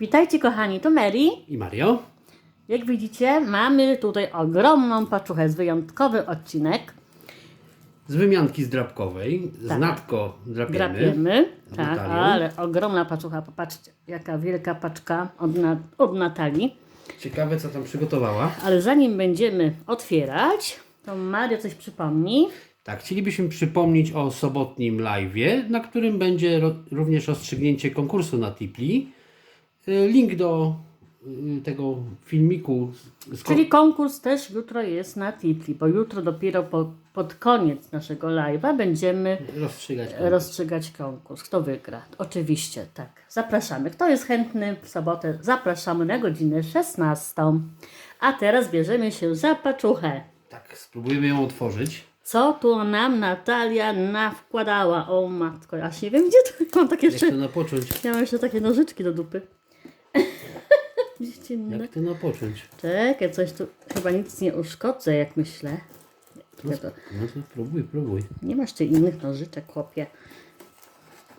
Witajcie kochani, to Mary. I Mario? Jak widzicie, mamy tutaj ogromną paczuchę, jest wyjątkowy odcinek. Z wymianki zdrabkowej. Tak. Z natko drapiemy. Drapiemy, Z tak, Natalią. ale ogromna paczucha, popatrzcie, jaka wielka paczka od, na, od Natalii. Ciekawe co tam przygotowała. Ale zanim będziemy otwierać, to Maria coś przypomni. Tak, chcielibyśmy przypomnieć o sobotnim live'ie, na którym będzie również rozstrzygnięcie konkursu na Tipli. Y, Link do y, tego filmiku Czyli konkurs też jutro jest na Tipli, bo jutro dopiero po, pod koniec naszego live'a będziemy rozstrzygać. rozstrzygać konkurs. Kto wygra? Oczywiście, tak. Zapraszamy. Kto jest chętny w sobotę, zapraszamy na godzinę 16. A teraz bierzemy się za paczuchę. Tak, spróbujemy ją otworzyć. Co tu nam Natalia nawkładała? O matko, aż nie wiem gdzie to mam takie jeszcze. to napocząć? Ja mam jeszcze takie nożyczki do dupy. Dziecinne. Jak to napocząć? Czekaj, coś tu chyba nic nie uszkodzę, jak myślę. No, to, no to próbuj, próbuj. nie masz ty innych nożyczek, chłopie.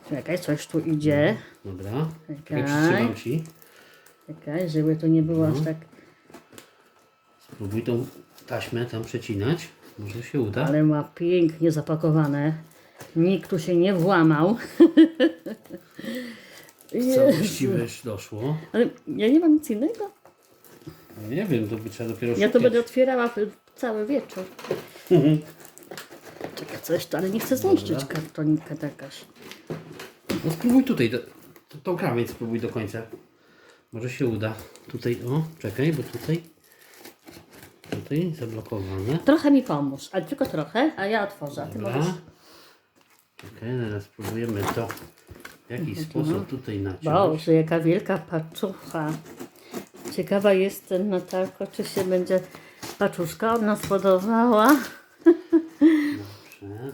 Czekaj, coś tu idzie. Dobra. Czekaj. Przytrzymam ci. Czekaj, żeby to nie było aż tak. Spróbuj tą taśmę tam przecinać. Może się uda. Ale ma pięknie zapakowane. Nikt tu się nie włamał. Jezu. właściwie już doszło? Ale ja nie mam nic innego. No nie wiem, to by trzeba dopiero Ja szukać. to będę otwierała w- cały wieczór. Czekaj, coś tu, ale nie chcę zniszczyć Dobra. kartonika takaż. No spróbuj tutaj, do, to, tą krawędź spróbuj do końca. Może się uda. Tutaj, o, czekaj, bo tutaj, tutaj zablokowane. Trochę mi pomóż, ale tylko trochę, a ja otworzę. A ty Dobra. możesz. Okej, teraz spróbujemy to w jakiś Mhm. sposób tutaj naciąć. Boże, jaka wielka paczucha. Ciekawa jestem, Natalko, czy się będzie paczuszka od nas podobała. Dobrze,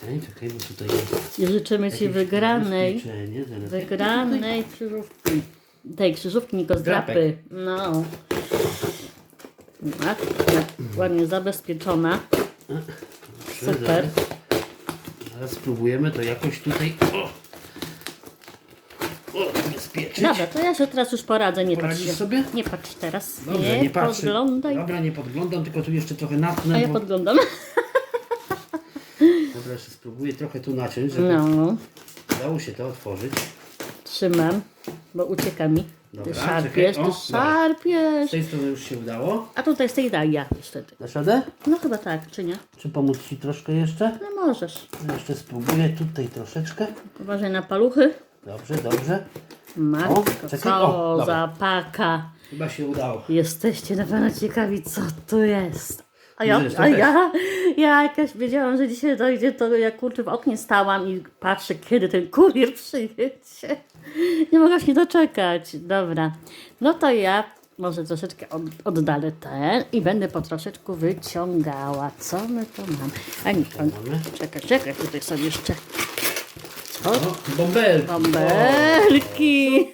Czekaj, czekaj, bo tutaj jest I życzymy Ci jakieś wygranej. Zaraz. Wygranej krzyżówki. Tej krzyżówki Niko z Drapek. drapy. No. Tak, tak, ładnie zabezpieczona. Dobrze, Super. Zaraz, zaraz spróbujemy to jakoś tutaj o, o, zabezpieczyć. Dobra, to ja się teraz już poradzę, nie patrz Poradzisz się. sobie? Nie patrz teraz. Dobrze, nie nie patrzę. podglądaj. Dobra, nie podglądam, tylko tu jeszcze trochę natnę. A ja bo... podglądam. Dobra, jeszcze spróbuję trochę tu naciąć, żeby No, dało się to otworzyć. trzymam, bo ucieka mi. Ty Dobra, szarpiesz, czekaj. ty O, dobra. szarpiesz. Z tej strony już się udało. A tutaj z tej daj ja wtedy. Dasz radę? No chyba tak, czy nie? Czy pomóc Ci troszkę jeszcze? No możesz. Ja Jeszcze spróbuję tutaj troszeczkę. Uważaj na paluchy. Dobrze, dobrze. Matko, czekaj. co O, dobra. za paka. Chyba się udało. Jesteście na pewno ciekawi, co to jest. A ja, a ja, ja jakaś wiedziałam, że dzisiaj dojdzie, to ja kurczę w oknie stałam i patrzę, kiedy ten kurier przyjedzie. Nie mogę się doczekać. Dobra. No to ja może troszeczkę od, oddalę ten i będę po troszeczku wyciągała. Co my tu mamy? A nie, czekaj, czekaj, tutaj są jeszcze co? O, bąbelki. Bąbelki.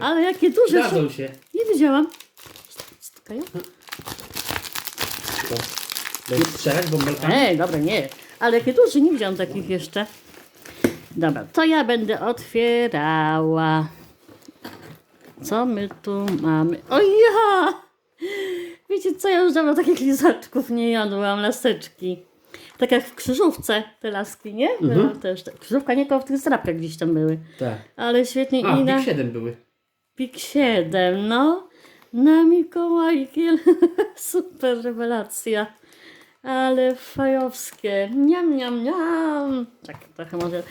O. Ale jakie duże są. Dadzą się. Nie widziałam. Stukają? To. Będziesz strzelać bąbelkami? Ej, dobra, nie. Ale jakie duże, nie widziałam takich jeszcze. Dobra, to ja będę otwierała. Co my tu mamy? O ja! Wiecie co, ja już dawno takich lizaczków nie jadłam, laseczki. Tak jak w krzyżówce te laski, nie? Była też. ta- Krzyżówka nie, tylko w tych zdrapkach gdzieś tam były. Tak. Ale świetnie A, i na... Big 7 były. Pik 7, no. Na Mikołajki. Super rewelacja. Ale fajowskie. Niam, niam, niam. Tak, trochę może...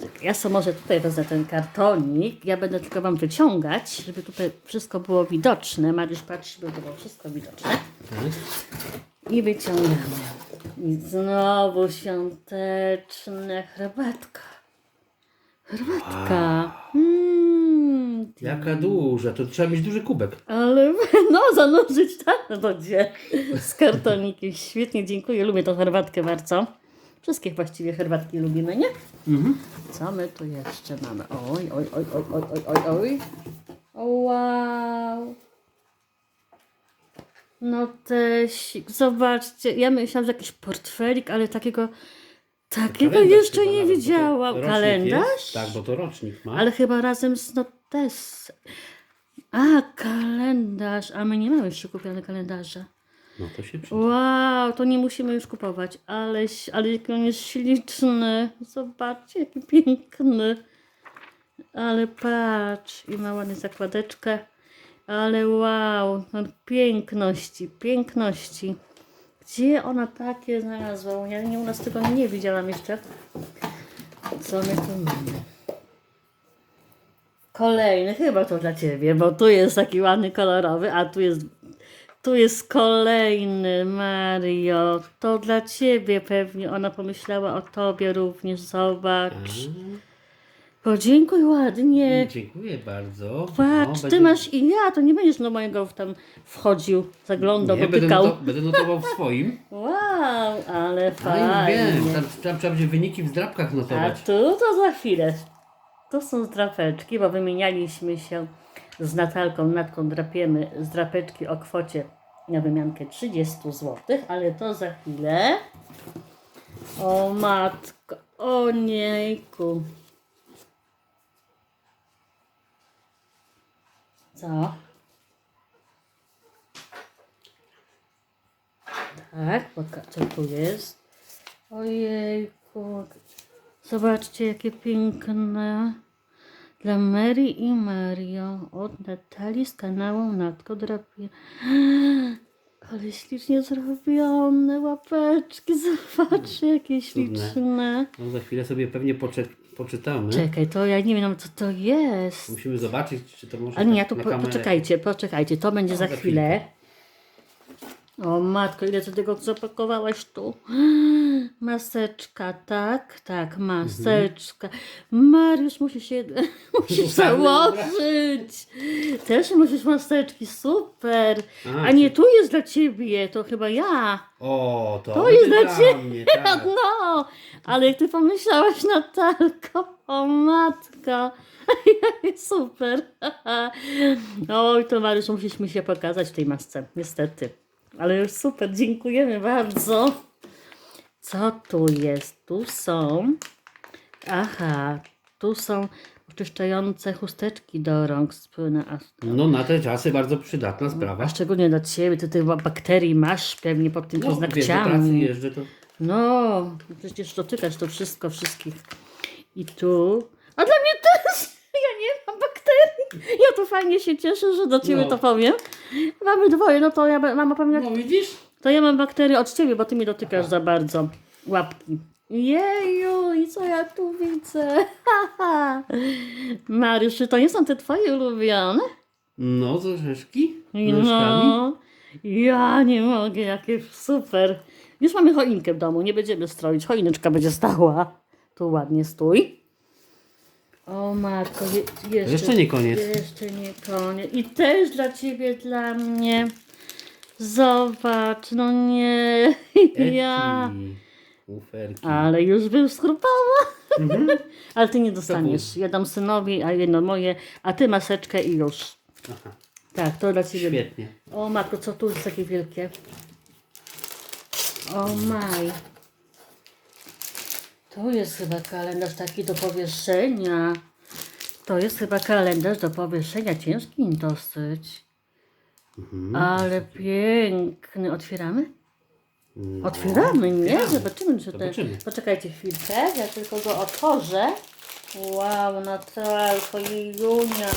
czekaj, Ja sobie może tutaj wezmę ten kartonik. Ja będę tylko Wam wyciągać, żeby tutaj wszystko było widoczne. Mariusz, patrz, żeby było wszystko widoczne. Tak. I wyciągamy. I znowu świąteczna herbatka. Herbatka. Mm, Jaka duża, to trzeba mieć duży kubek. ale no, zanurzyć tak w wodzie z kartonikiem. Świetnie, dziękuję. Lubię tą herbatkę bardzo. Wszystkie właściwie herbatki lubimy, nie? Mhm. Co my tu jeszcze mamy? Oj, oj, oj, oj, oj, oj, oj, wow. No też, zobaczcie, ja myślałam, że jakiś portfelik, ale takiego Takiego Kalendarz jeszcze chyba nie nawet, bo to widziałam. rocznik Kalendarz? Jest. Tak, bo to rocznik ma. Ale chyba razem z notes. A, kalendarz. A my nie mamy jeszcze kupionego kalendarza. No to się przyda. Wow, to nie musimy już kupować. Ale, ale jaki on jest śliczny. Zobaczcie, jaki piękny. Ale patrz. I ma ładną zakładeczkę. Ale wow, no piękności, piękności. Gdzie ona takie znalazła? Ja nie, u nas tego nie widziałam jeszcze. Co my tu mamy? Kolejny, chyba to dla Ciebie, bo tu jest taki ładny, kolorowy, a tu jest, tu jest kolejny, Mario. To dla Ciebie pewnie, ona pomyślała o Tobie również, zobacz. Podziękuj ładnie. Dziękuję bardzo. Patrz, No, Ty masz i ja, to nie będziesz do mojego tam wchodził, zaglądał, Nie, będę, dotykał. noto, będę notował w swoim. Wow, ale A już fajnie. wiem, tam, tam trzeba będzie wyniki w zdrabkach A notować. tu to za chwilę. To są zdrapeczki, bo wymienialiśmy się z Natalką, Natką drapiemy zdrapeczki o kwocie na wymiankę 30 zł, ale to za chwilę. O matko, o niejku. Co? Tak, poka- co tu jest? Ojejku. Zobaczcie, jakie piękne. Dla Mary i Mario od Natalii z kanału Natko Drapie. Ale ślicznie zrobione łapeczki. Zobaczcie, jakie śliczne. No, za chwilę sobie pewnie poczy, poczytamy. Czekaj, to ja nie wiem, co to jest. Musimy zobaczyć, czy to może Ale nie, ja tak tu na po, poczekajcie, poczekajcie, to będzie za za chwilę. O matko, ile ty tego zapakowałaś tu? Maseczka, tak, tak, maseczka. Mariusz musi się, musisz założyć. Też musisz maseczki, super. A, A nie, tu jest dla ciebie, to chyba ja. O, to, To jest będzie dla ciebie. mnie, tak. No, ale jak ty pomyślałaś, Natalko, o matko, super. Oj, to Mariusz, musieliśmy się pokazać w tej masce, niestety. Ale już super, dziękujemy bardzo. Co tu jest? Tu są, aha, tu są oczyszczające chusteczki do rąk z astro. No na te czasy bardzo przydatna sprawa. A szczególnie dla ciebie, ty tych bakterii masz pewnie pod tym No, wiesz, do pracy paznokciami. jeżdżę, to No, przecież dotykasz to wszystko, wszystkich. I tu. A dla mnie też! Ja nie mam bakterii. Ja tu fajnie się cieszę, że do ciebie No. to powiem. Mamy dwoje, no to ja mama powiem, No widzisz? to ja mam bakterie od ciebie, bo ty mi dotykasz za bardzo łapki. Jeju, i co ja tu widzę? Mariusz, czy to nie są te twoje ulubione? No, z orzeszki. No, ja nie mogę, jakie super. Już mamy choinkę w domu, nie będziemy stroić. Choineczka będzie stała. Tu ładnie stój. O matko, je, jeszcze, Jeszcze nie koniec. Jeszcze nie koniec. I też dla ciebie, dla mnie. Zobacz, no nie. Ja. Uferki. Ale już bym skrupała. Mhm. Ale ty nie dostaniesz. Ja dam synowi, a jedno moje, a ty maseczkę i już. Aha, Tak, to dla ciebie. świetnie. O matko, co tu jest takie wielkie? O maj. To jest chyba kalendarz taki do powieszenia. To jest chyba kalendarz do powieszenia. Ciężki dosyć. Mhm. Ale piękny. Otwieramy? No, Otwieramy, nie? otwieramy. Zobaczymy, czy to... Zobaczymy. Poczekajcie chwilkę, ja tylko go otworzę. Wow, Natalko, Junia.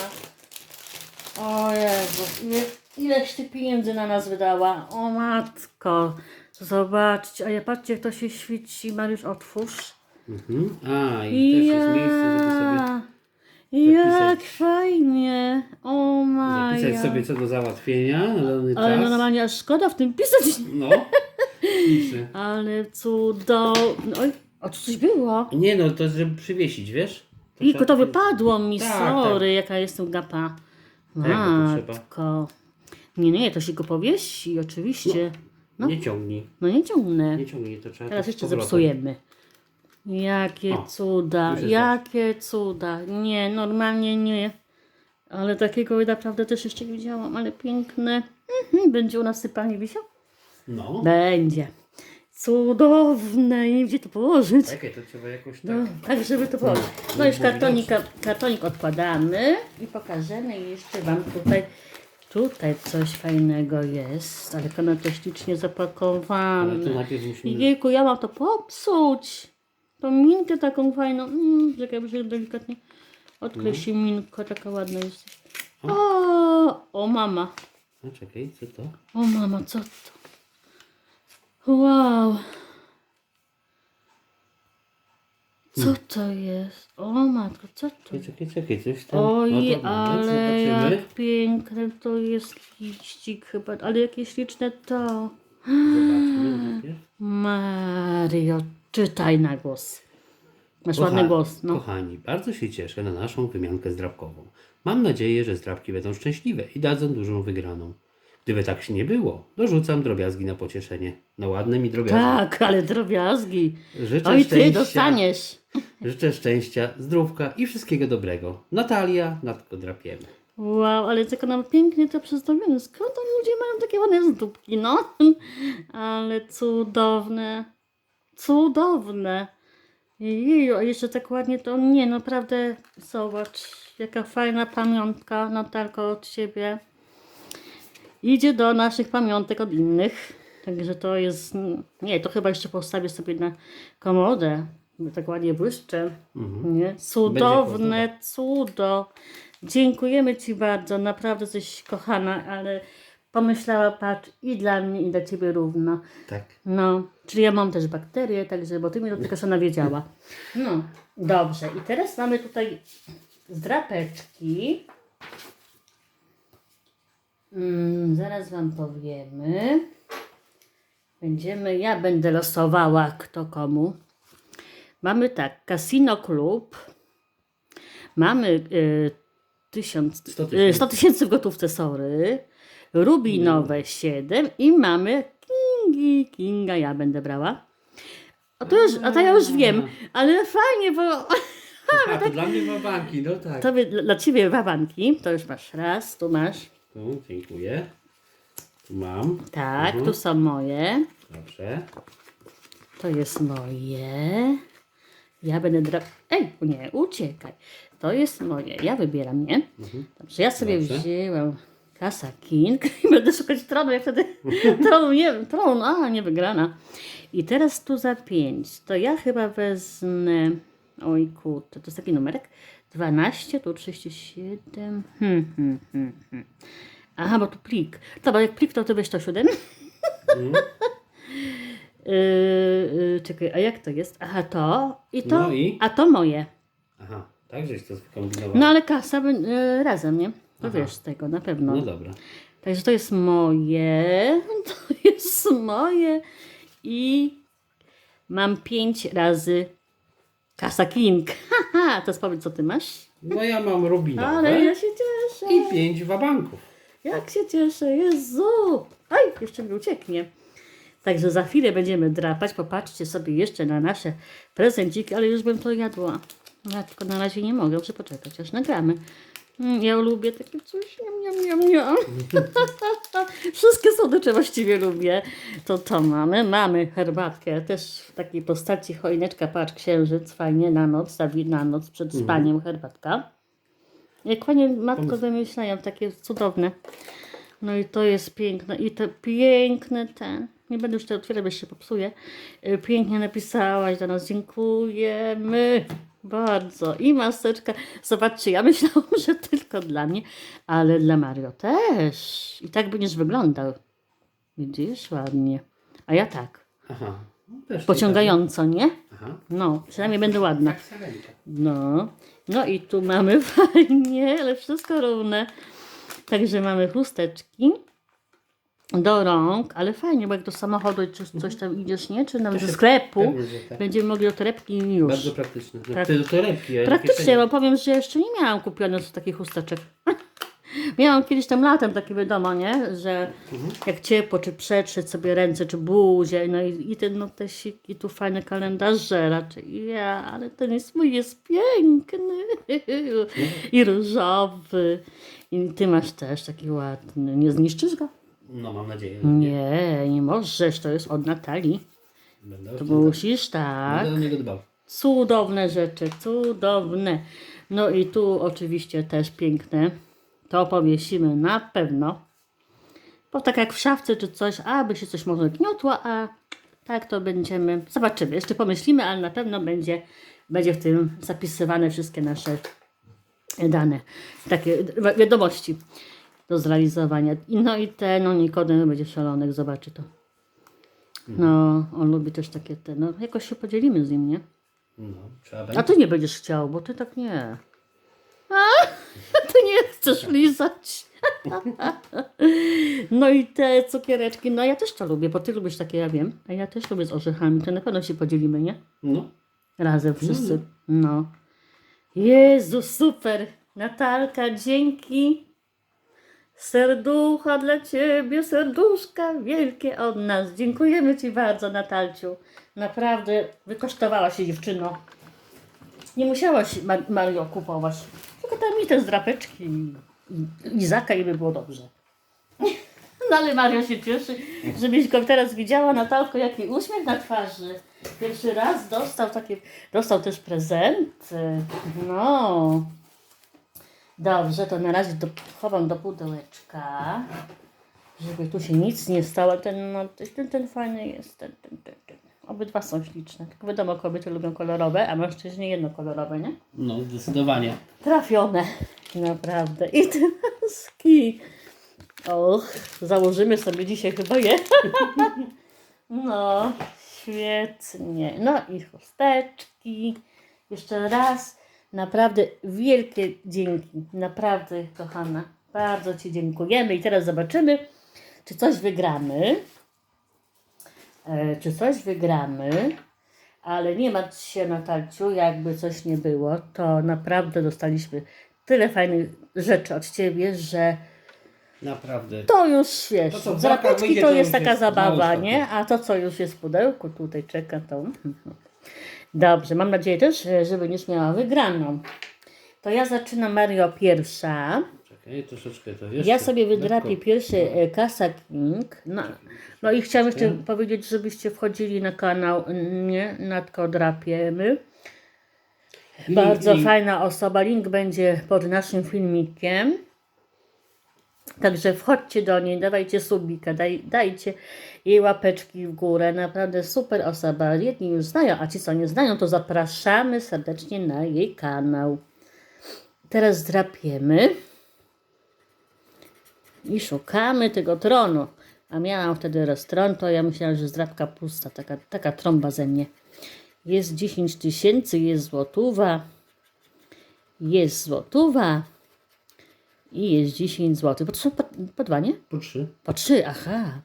O Jezu, ile, ileś ty pieniędzy na nas wydała. O matko, zobaczcie, a ja patrzcie jak to się świeci. Mariusz, otwórz. Mhm. A, i też jest miejsce, żeby sobie Jak fajnie. O Maja. zapisać sobie co do załatwienia na dany Ale no czas. normalnie aż szkoda w tym pisać. No. Ale cudowne. Oj, a tu coś było. Nie no, to jest, żeby przywiesić, wiesz? To I trzeba to wypadło mi, Tak, sorry, jaka jestem gapa. Tak, to trzeba. Matko. Nie, nie, to się go powiesi, oczywiście. No, Nie ciągnij, no nie ciągnę. nie ciągnij, to trzeba Teraz tak z jeszcze powrotem. zepsujemy. Jakie O, cuda, już jest jakie cuda. Nie, normalnie nie. Ale takiego naprawdę też jeszcze nie widziałam, ale piękne. Mhm, będzie u nas sypanie wisiał? No, Będzie. Cudowne. Nie wiem, gdzie to położyć. Czekaj, to trzeba jakoś tak. No, tak, żeby to położyć. No już kartonik, kartonik odkładamy i pokażemy jeszcze Wam tutaj. Tutaj coś fajnego jest, ale to na to ślicznie Ale to zapakowane. najpierw musimy. Jejku, ja mam to popsuć. Tą minkę taką fajną. Mm, czekaj, muszę delikatnie odkryć Mhm. minko, taka ładna jest. O, o mama. A czekaj, co to? O mama, co to? Wow. Co to jest? O matko, co to Czekaj, czekaj, czekaj, coś tam. Oj, No to ale zobaczymy. jak piękne to jest liścik chyba, ale jakie śliczne to. Zobaczmy najpierw. Mario, czytaj na głos. Masz Kocha- ładny głos, no. Kochani, bardzo się cieszę na naszą wymiankę zdrabkową. Mam nadzieję, że zdrabki będą szczęśliwe i dadzą dużą wygraną. Gdyby tak się nie było, dorzucam drobiazgi na pocieszenie. Na ładne mi drobiazgi. Tak, ale drobiazgi. Życzę Oj, ty szczęścia, dostaniesz. życzę szczęścia, zdrówka i wszystkiego dobrego. Natalia, Natko Drapiemy. Wow, ale tylko nam pięknie to przedstawione. Skąd tam ludzie mają takie ładne zdóbki, no? Ale cudowne. Cudowne. Jeju, a jeszcze tak ładnie to nie, naprawdę zobacz, jaka fajna pamiątka, Natalko, od Ciebie. Idzie do naszych pamiątek od innych. Także to jest, nie, to chyba jeszcze postawię sobie na komodę, bo tak ładnie błyszczy. Nie? Cudowne cudo. Dziękujemy Ci bardzo, naprawdę jesteś kochana, ale pomyślała, patrz, i dla mnie, i dla Ciebie równo. Tak. No, czyli ja mam też bakterie, także, bo Ty mi do tego sama wiedziała. No, dobrze. I teraz mamy tutaj zdrapeczki. Mm, zaraz Wam powiemy. Będziemy, ja będę losowała kto komu. Mamy tak, Casino Club. Mamy y, tysiąc, 100 y, tysięcy. 100 tysięcy w gotówce, sorry. Rubinowe 7 i mamy Kingi, Kinga ja będę brała. A to, już, a to ja już wiem, ale fajnie, bo A, to dla mnie ma banki, no tak. to by, dla Ciebie wabanki, to już masz raz, tu masz. Tu, dziękuję. Tu mam. Tak, Mhm. tu są moje. Dobrze. To jest moje. Ja będę dra... Ej, nie, uciekaj. To jest moje. Ja wybieram, nie? Dobrze, ja sobie Dobrze. wzięłam kasa King i będę szukać tronu, jak wtedy tronu, nie wiem, tron, a nie wygrana. I teraz tu za pięć. To ja chyba wezmę, oj kurczę, to jest taki numerek, 12, tu 37, hmm, hmm, hmm, hmm. Aha, bo tu plik. Dobra, jak plik, to ty weź to siódem. Yy, yy, czekaj, a jak to jest? Aha, to i to, No i? a to moje. Aha, tak żeś to skombinował. No ale kasa bę- yy, razem, nie? To Aha. wiesz z tego, na pewno. no dobra. Także to jest moje, to jest moje i mam pięć razy kasa king. Haha, to powiedz, co ty masz? No ja mam rubinowe Ale ja się cieszę. i pięć wabanków. Jak się cieszę, Jezu! Aj, jeszcze mi ucieknie. Także za chwilę będziemy drapać. Popatrzcie sobie jeszcze na nasze prezenciki, ale już bym to jadła. Ja tylko na razie nie mogę, muszę poczekać, aż nagramy. Mm, Ja lubię takie coś, niam, niam, niam, niam. Wszystkie słodycze właściwie lubię. To to mamy. Mamy herbatkę, też w takiej postaci choineczka, patrz, księżyc, fajnie, na noc, zawi- na noc przed spaniem herbatka. Jak panie matko wymyślają, takie cudowne. No i to jest piękne. I te piękne ten. Nie będę już tego otwierać, bo się popsuje. Y, Pięknie napisałaś do nas. Dziękujemy bardzo. I maseczka. Zobaczcie, ja myślałam, że tylko dla mnie, ale dla Mario też. I tak będziesz wyglądał. Widzisz, ładnie. A ja tak. Aha. No, też Pociągająco, nie? Aha. No, przynajmniej będę ładna. Tak sarenka. No, no i tu mamy fajnie, ale wszystko równe. Także mamy chusteczki do rąk, ale fajnie, bo jak do samochodu czy coś tam idziesz, nie? Czy nawet do sklepu, pewnie, że tak. będziemy mogli do torebki i już. Bardzo praktyczne. No, Tak. Ty do torebki, a Praktycznie, bo powiem, że jeszcze nie miałam kupionych takich chusteczek. Miałam kiedyś tam latem takie wiadomo, nie? Że jak ciepło, czy przetrzeć sobie ręce, czy buzię, no i, i te notesiki, tu fajne kalendarze raczej. Ja, ale ten jest mój jest piękny i różowy. I ty masz też taki ładny. Nie zniszczysz go? No mam nadzieję. Nie, nie możesz, to jest od Natalii. Będę, To musisz, tak. będę do niego dbał. Cudowne rzeczy, cudowne. No i tu oczywiście też piękne. To powiesimy na pewno. Bo tak jak w szafce czy coś, aby się coś może gniotło, a tak to będziemy. Zobaczymy. Jeszcze pomyślimy, ale na pewno będzie, będzie w tym zapisywane wszystkie nasze dane. Takie wi- wiadomości do zrealizowania. I No i ten, no Nikodem będzie szalonek, zobaczy to. No, on lubi też takie te, no jakoś się podzielimy z nim, nie? No, trzeba A ty nie będziesz chciał, bo ty tak nie. A, ty nie chcesz lizać. No i te cukiereczki, no ja też to lubię, bo ty lubisz takie, ja wiem, a ja też lubię z orzechami, to na pewno się podzielimy, nie? No, Razem wszyscy. No. Jezu, super. Natalka, dzięki. Serducha dla Ciebie, serduszka wielkie od nas. Dziękujemy Ci bardzo, Natalciu. Naprawdę wykosztowałaś się dziewczyno. Nie musiałaś Mar- Mario kupować. Tylko tam mi te zdrapeczki i i Izaka i by było dobrze. No ale Mario się cieszy, żebyś go teraz widziała, Natalko, jaki uśmiech na twarzy. Pierwszy raz dostał takie, dostał też prezenty. No. Dobrze, to na razie do, chowam do pudełeczka, żeby tu się nic nie stało. Ten, no, ten, ten fajny jest, ten, ten, ten, ten. Obydwa są śliczne. Tylko wiadomo, kobiety lubią kolorowe, a mężczyźni jednokolorowe, nie? no, zdecydowanie. Trafione. Naprawdę. I te maski. Och, założymy sobie dzisiaj chyba je. No, świetnie. No i chusteczki. Jeszcze raz. Naprawdę wielkie dzięki. Naprawdę, kochana. Bardzo Ci dziękujemy. I teraz zobaczymy, czy coś wygramy. E, czy coś wygramy. Ale nie martw się Natalciu, jakby coś nie było, to naprawdę dostaliśmy tyle fajnych rzeczy od Ciebie, że Naprawdę. to już wiesz, To, wyjdzie, to to jest taka zabawa, nie? A to, co już jest w pudełku, tutaj czeka, to... Dobrze, mam nadzieję też, że- że będziesz miała wygraną. To ja zaczynam Mario pierwsza. Czekaj, troszeczkę to jeszcze. Ja sobie wydrapię lekko. pierwszy e, Kasa King. No, no i chciałam jeszcze powiedzieć, żebyście wchodzili na kanał mnie, Natko Drapiemy. Link, Bardzo link. fajna osoba. Link będzie pod naszym filmikiem. Także wchodźcie do niej, dawajcie subika, daj, dajcie jej łapeczki w górę. Naprawdę super osoba. Jedni już znają, a ci co nie znają, to zapraszamy serdecznie na jej kanał. Teraz drapiemy i szukamy tego tronu. A miałam wtedy roztron, to ja myślałam, że zdrapka pusta, taka, taka trąba ze mnie. Jest 10 tysięcy, jest złotówa, jest złotówa i jest 10 zł. Po, po, po dwa, nie? Po trzy. Po trzy, aha.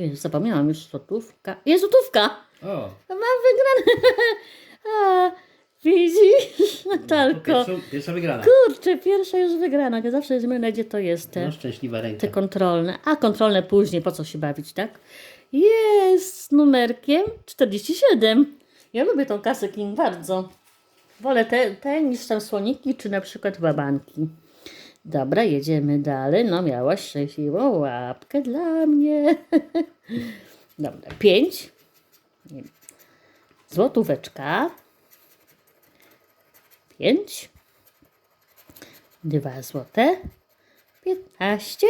Jezu, zapomniałam już złotówka. Jest złotówka! O, Mam wygrane! A, widzisz, Natalko? pierwsza, pierwsza wygrana. Kurczę, pierwsza już wygrana. Ja zawsze mylę, gdzie to jest. Te, No, szczęśliwa ręka. te kontrolne. A, kontrolne później, po co się bawić, tak? Jest z numerkiem 47. Ja lubię tą kasę King bardzo. Wolę te, te niż tam słoniki, czy na przykład babanki. Dobra, jedziemy dalej. No, miałaś szczęśliwą łapkę dla mnie. Dobra, 5. Złotóweczka. 5. Dwa złote. 15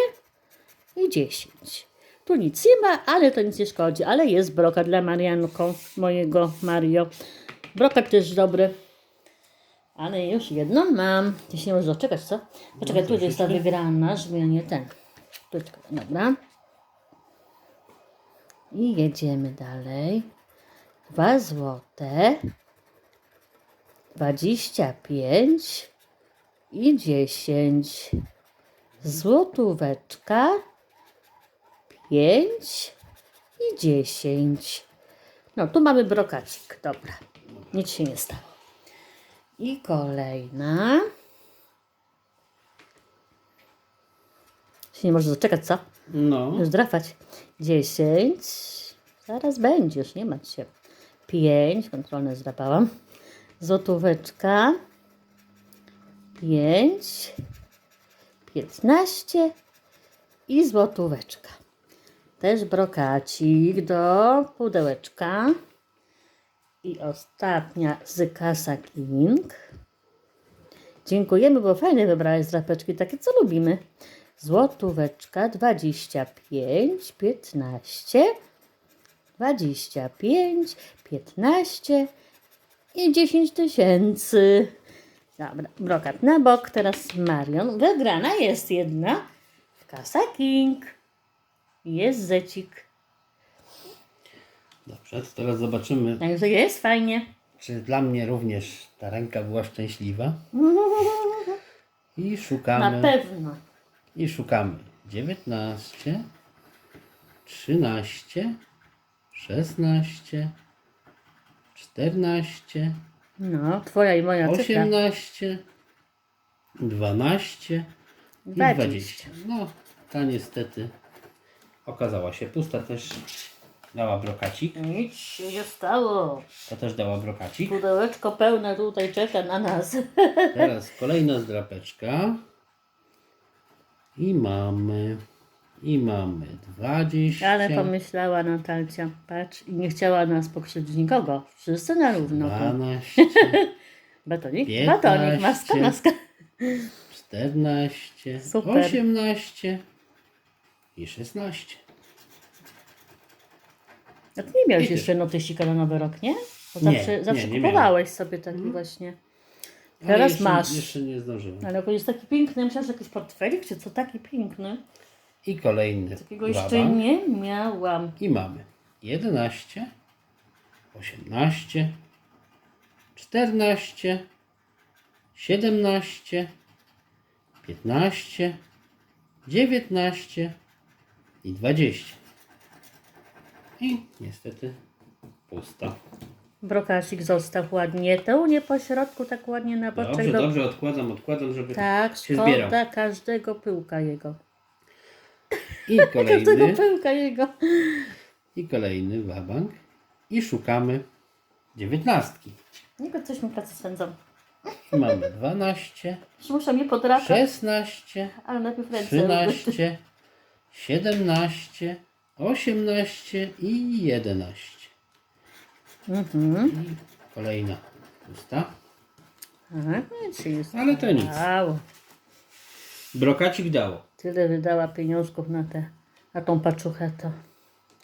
i 10. Tu nic nie ma, ale to nic nie szkodzi. Ale jest brokat dla Marianko, mojego Mario. Brokat też dobry. Ale już jedną mam. Ty się nie możesz doczekać, co? Poczekaj, tu jest ta wygrana, żeby ja nie ten. Tu, czekaj, dobra. I jedziemy dalej. Dwa złote. Dwadzieścia pięć i dziesięć. Złotóweczka. Pięć i dziesięć. No, tu mamy brokacik. Dobra. Nic się nie stało. I kolejna. Się nie może doczekać, co? No, Już drapać. 10. Zaraz będziesz, nie martw się. 5. Kontrolne zdrapałam. Złotóweczka. 5. 15. I złotóweczka. Też brokacik do pudełeczka. I ostatnia z Kasa King. Dziękujemy, bo fajne wybrałeś drapeczki, takie co lubimy. Złotóweczka 25, 15, 25, 15 i 10 tysięcy. Dobra, brokat na bok. Teraz Marion. Wygrana jest jedna. Kasa King. Jest zecik. Dobrze, to teraz zobaczymy, Także jest fajnie. czy dla mnie również ta ręka była szczęśliwa. I Na szukamy. pewno. I szukamy 19, 13, 16, 14, No, twoja i moja cyfra. 18, 12 i 20. 20. No, ta niestety okazała się pusta. Też dała brokacik. Nic się nie stało. To też dała brokacik. Pudełeczko pełne tutaj czeka na nas. Teraz kolejna zdrapeczka. I mamy. I mamy 20. Ale pomyślała Natalcia, patrz, i nie chciała nas pokrzywdzić nikogo. Wszyscy na równo. 12, Batonik, 15. batonik, maska, maska. 14, Super. 18 i 16. Ty nie miałeś I jeszcze notysika na nowy rok, nie? Bo Nie, zawsze, nie, zawsze nie kupowałeś sobie taki właśnie. Ale Teraz jeszcze, masz. Jeszcze nie zdążyłem. Ale on jest taki piękny, myślałam, że jakiś portfelik, czy co taki piękny. I kolejny. Takiego jeszcze nie miałam. I mamy 11, 18, 14, 17, 15, 19 i 20. I niestety pusta. Brokasik został ładnie. To nie po środku, tak ładnie na boczek. Dobrze, do- dobrze, odkładam, odkładam, żeby Tak, się zbierał. szkoda każdego pyłka jego. I Każdego kolejny, pyłka jego. i kolejny wabank. I szukamy dziewiętnastki. Niego coś mi pracę spędzą. Mamy 12, Już Muszę mnie podrapać, 16, ale najpierw ręce. 13, 17, 18 i 11. Mhm. I kolejna pusta. Aha, stało. Ale to nic. Wow. Brokacik dało. Tyle wydała pieniążków na, te, na tą paczuchę, to...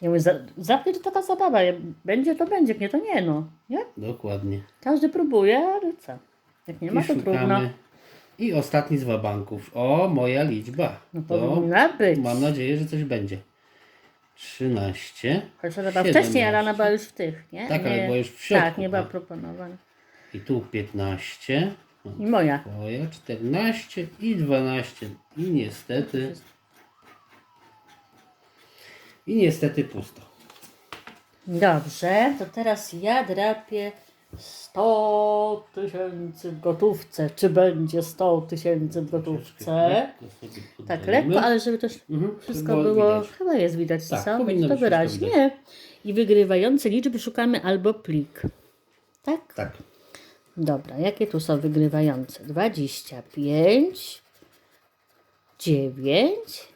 Ja mówię, za, zapnie to taka zabawa. Ja- Będzie to będzie, nie to nie, no. Nie? Dokładnie. Każdy próbuje, ale co? Jak nie ma, I to trudno. szukamy. I ostatni z wabanków. O, moja liczba. No To powinna być. mam nadzieję, że coś będzie. 13. Chociaż ona była 17. wcześniej, ale ona była już w tych, nie? Tak, ale nie, była już w środku, Tak, nie była tak. proponowana. I tu 15. O, I moja. Twoja 14 i 12. I niestety. I niestety pusto. Dobrze, to teraz ja drapię 100 tysięcy w gotówce. Czy będzie 100 tysięcy w gotówce? Tak, lekko, ale żeby też Mhm, wszystko żeby było, widać. chyba jest widać, Tak, co? powinno to być wszystko wyraźnie. I wygrywające liczby szukamy albo plik. Tak? Tak. Dobra, jakie tu są wygrywające? 25, 9,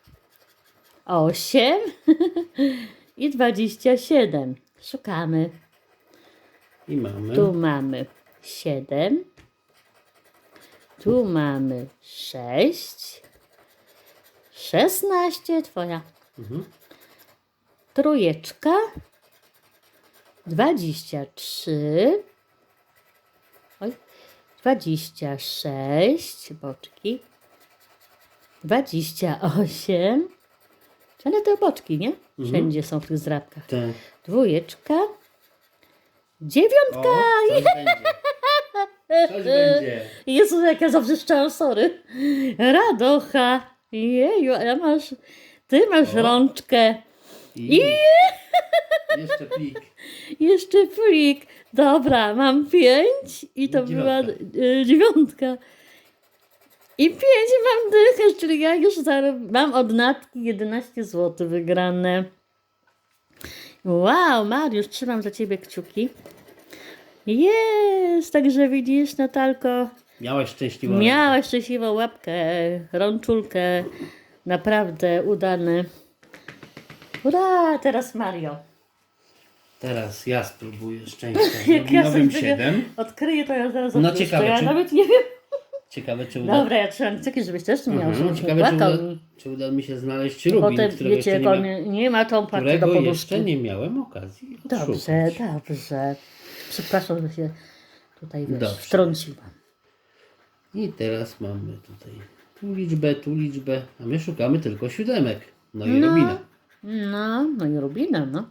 8 i 27. Szukamy. I mamy. Tu mamy 7, tu mamy 6, 16, twoja. Mhm. Trójeczka, 23, oj, 26, boczki, 28, ale te boczki, nie? Wszędzie są w tych zdrabkach. Te. Dwójeczka, dziewiątka, O, coś będzie. Coś będzie. Jezu, jak ja zawrzeszczałam, sorry. Radocha. Jeju, a ja masz, ty masz O. rączkę. I jeszcze plik. Jeszcze plik. Dobra, mam pięć i to była Dziewiątka. y, dziewiątka. I pięć mam dychę, czyli ja już zarob... mam od Natki 11 zł wygrane. Wow, Mariusz, trzymam za ciebie kciuki. Jest, także widzisz, Natalko, Miałaś szczęśliwą. Miałaś szczęśliwą łapkę, rączulkę. Naprawdę udane. Ura, teraz Mario. Teraz ja spróbuję szczęścia Jak ja sobie 7. odkryję, to ja zaraz No odpuszczę. ciekawe, Ja czy- nawet nie wiem. Ciekawe, czy uda, Dobra, ja trzymam kciuki, żebyś też miał, Mhm, żebyś ciekawe, czy, uda, czy uda mi się znaleźć Rubin, Potem, którego wiecie, nie, ma, nie ma tą partię do poduszki. jeszcze nie miałem okazji Dobrze, odszukać. dobrze. Przepraszam, że się tutaj wiesz, Dobrze. wtrąciłam. I teraz mamy tutaj tu liczbę, tu liczbę, a my szukamy tylko siódemek. No i No. Rubina. No, no i Rubina, no.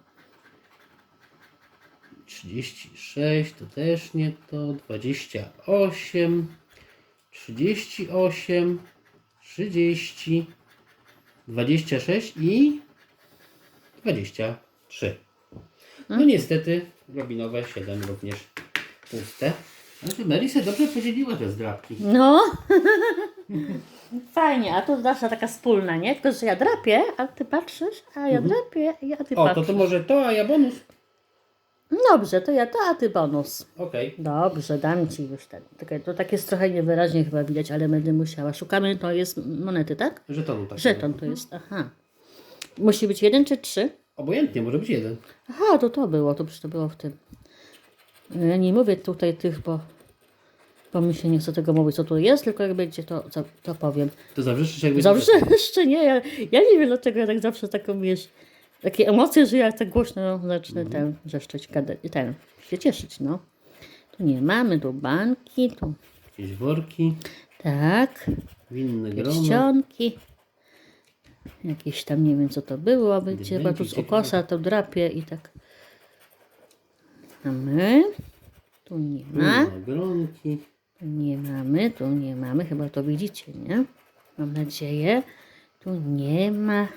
36 to też nie to, 28, 38, 30, 26 i 23. No niestety Robinowe 7 również puste. Znaczy się dobrze podzieliła te zdrapki. No. Fajnie, a to nasza taka wspólna, nie? Tylko, że ja drapię, a ty patrzysz, a ja drapię, a ty O, to patrzysz. to może to, a ja bonus. Dobrze, to ja to, a ty bonus. Okej. Dobrze, dam ci już ten. To tak jest trochę niewyraźnie chyba widać, ale będę musiała. Szukamy, to jest monety, tak? Żetonu tak. Żeton to jest, aha. Musi być jeden czy trzy? Obojętnie, może być jeden. Aha, to to było, to przecież to było w tym. Ja nie mówię tutaj tych, bo, bo mi się nie chce tego mówić, co tu jest, tylko jak będzie, to, to, to powiem. To zawsze jakby... Zawsze jeszcze nie, ja, ja nie wiem dlaczego ja tak zawsze taką wiesz, takie emocje, że ja tak głośno zacznę ten wrzeszczeć, gada- ten, się cieszyć, no. Tu nie mamy, tu banki, tu Jakieś worki, tak, winne pierścionki. Jakieś tam, nie wiem co to było, będzie, bo tu z ukosa to drapie i tak. Mamy, tu nie ma. Gronki. Tu nie mamy, tu nie mamy, chyba to widzicie, nie? Mam nadzieję. Tu nie ma,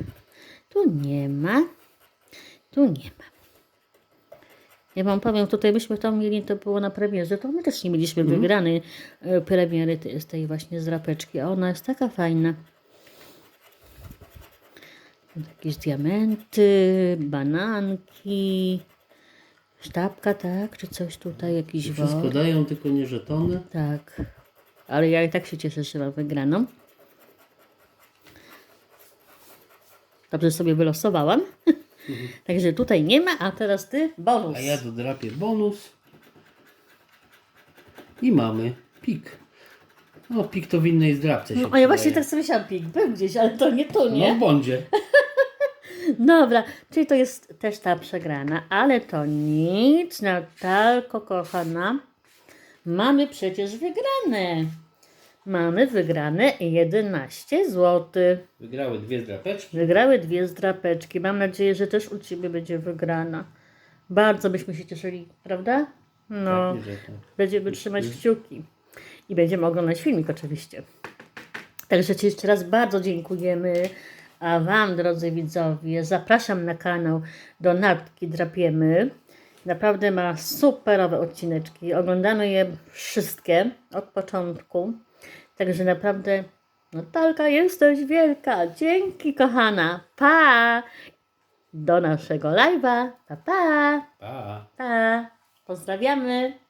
tu nie ma, tu nie ma. Ja wam powiem, tutaj myśmy to mieli, to było na premierze, to my też nie mieliśmy wygranej e, premiery z tej właśnie zdrapeczki, a ona jest taka fajna. Jakieś diamenty, bananki, sztabka, tak? Czy coś tutaj, jakiś Wszystko wor. dają, tylko nie żetony. Tak. Ale ja i tak się cieszę, że mam wygraną. Dobrze sobie wylosowałam. Także tutaj nie ma, a teraz ty bonus. A ja dodrapię bonus. I mamy pik. No, pik to w innej zdrapce się No, a ja właśnie przydaje. tak sobie myślałam, pik był gdzieś, ale to nie tu, No, nie? w bądzie. Dobra, czyli to jest też ta przegrana, ale to nic, Natalko kochana. Mamy przecież wygrane. Mamy wygrane 11 zł. Wygrały dwie zdrapeczki. Wygrały dwie zdrapeczki. Mam nadzieję, że też u Ciebie będzie wygrana. Bardzo byśmy się cieszyli, prawda? No, że tak. będziemy trzymać kciuki. I będziemy oglądać filmik oczywiście. Także Ci jeszcze raz bardzo dziękujemy. A Wam, drodzy widzowie, zapraszam na kanał do Natki Drapiemy. Naprawdę ma superowe odcineczki. Oglądamy je wszystkie od początku. Także naprawdę, Natalka, jesteś wielka. Dzięki, kochana. Pa! Do naszego live'a. Pa, pa! Pa. Pa! Pozdrawiamy.